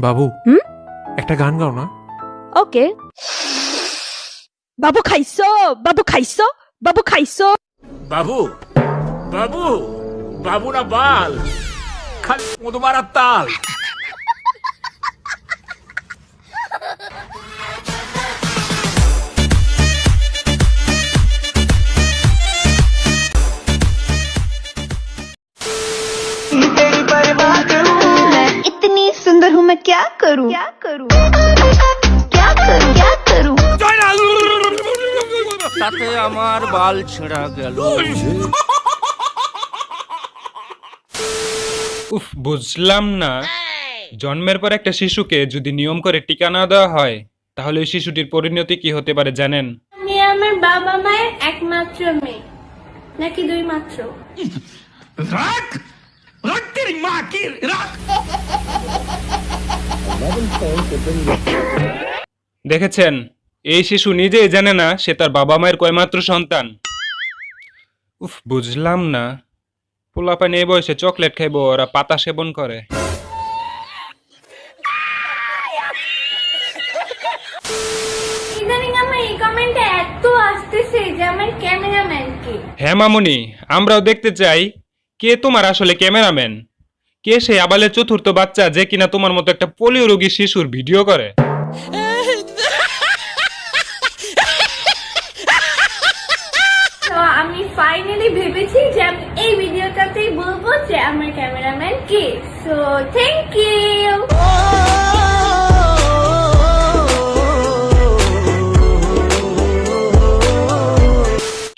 বাবু। হুম? একটা গান গাও না। ওকে। বাবু খাইছো? বাবু খাইছো? বাবু খাইছো? বাবু বাবু বাবু না বাল। খালি মধুমারার তাল। करूँ क्या करूँ क्या करूँ क्या करूँ তাতে আমার বাল ছেঁড়া গেল উফ বুঝলাম না জন্মের পর একটা শিশুকে যদি নিয়ম করে টিকা না দেওয়া হয় তাহলে ওই শিশুটির পরিণতি কি হতে পারে জানেন আমি আমার বাবা মায়ের একমাত্র মেয়ে নাকি দুই মাত্র রাখ রাখ তেরি মা কি রাখ দেখেছেন? এই শিশু নিজেই জানে না সে তার বাবা মায়ের কয়মাত্র সন্তান। উফ বুঝলাম না। পোলাপান এই বয়সে চকলেট খাইব ওরা পাতা সেবন করে। হ্যাঁ মামুনি আমরাও দেখতে চাই কে তোমার আসলে ক্যামেরাম্যান। কে সেই আবালের চতুর্থ বাচ্চা যে কিনা তোমার মতো একটা পোলিও রোগী শিশুর ভিডিও করে? আমি ফাইনালি ভেবেছি যে আমি এই ভিডিওটাতেই বলব যে আমার ক্যামেরাম্যান কে? সো থ্যাংক ইউ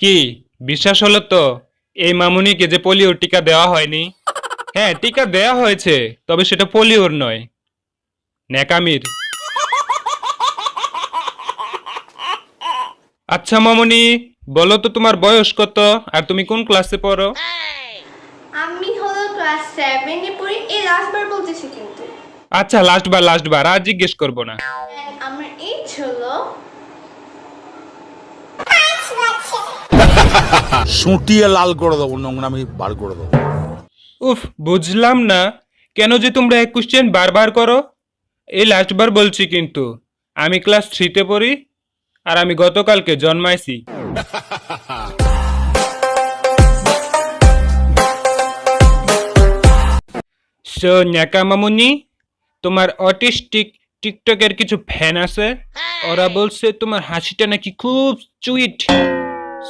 কি বিশ্বাস হলো তো? এই মামুনিকে যে পোলিওর টিকা দেওয়া হয়নি? হ্যাঁ টিকা দেওয়া হয়েছে তবে সেটা পোলিওর নয়। ন্যাকামির। আচ্ছা মামনি বলো তো তোমার বয়স কত আর তুমি কোন ক্লাসে পড়ো? আমি হলো ক্লাস সেভেনে পড়ি এই লাস্টবার বলতেছি কিন্তু। আচ্ছা লাস্ট বার লাস্ট বার আর জিজ্ঞেস করব না। আমার এইজ হলো সুটিয়ে লাল করে দেবো নোংরামি বার করে দেবো। উফ, বুঝলাম না। কেন যে তোমরা এক কোশ্চেন বারবার করো? এই লাস্ট বার বলছি কিন্তু, আমি ক্লাস থ্রিতে পড়ি, আর আমি গতকালকে জন্মাইছি। সো তোমার অটিস্টিক টিকটকের কিছু ফ্যান আছে? ওরা বলছে তোমার হাসিটা নাকি খুব চুইট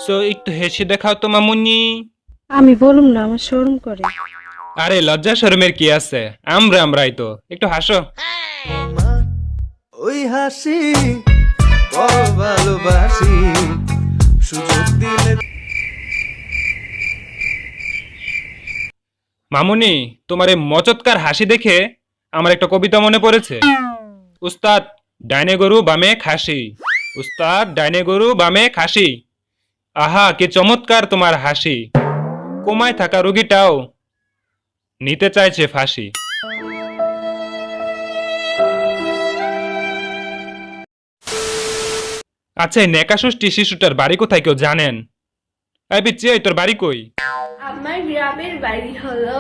সো একটু হেসে দেখাও তো মামুনি। আমি বলুম না, আমার শরম করে। আরে লজ্জা শরমের কি আছে? আমরা আমরাই তো। একটু হাসো। ওই হাসি ভালোবাসি সুযোগ দিলে মামুনি তোমার এই মচৎকার হাসি দেখে আমার একটা কবিতা মনে পড়েছে। উস্তাদ ডাইনে গরু বামে খাসি। উস্তাদ ডাইনে গরু বামে খাসি। আহা কি চমৎকার তোমার হাসি। কোমায় থাকা রুগীটাও নিতে চাইছে ফাঁসি আচ্ছা এই নেকাষষ্ঠী শিশুটার বাড়ি কোথায় কেউ জানেন এই পিচ্ছি এই তোর বাড়ি কই আমার গ্রামের বাড়ি হলো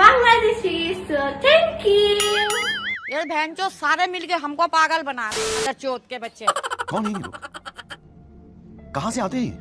বাংলাদেশি সো থ্যাংক ইউ ये बहन जो सारे मिलके हमको पागल बना रहे हैं, चोत के बच्चे कौन है ये लोग कहाँ से आते हैं ये?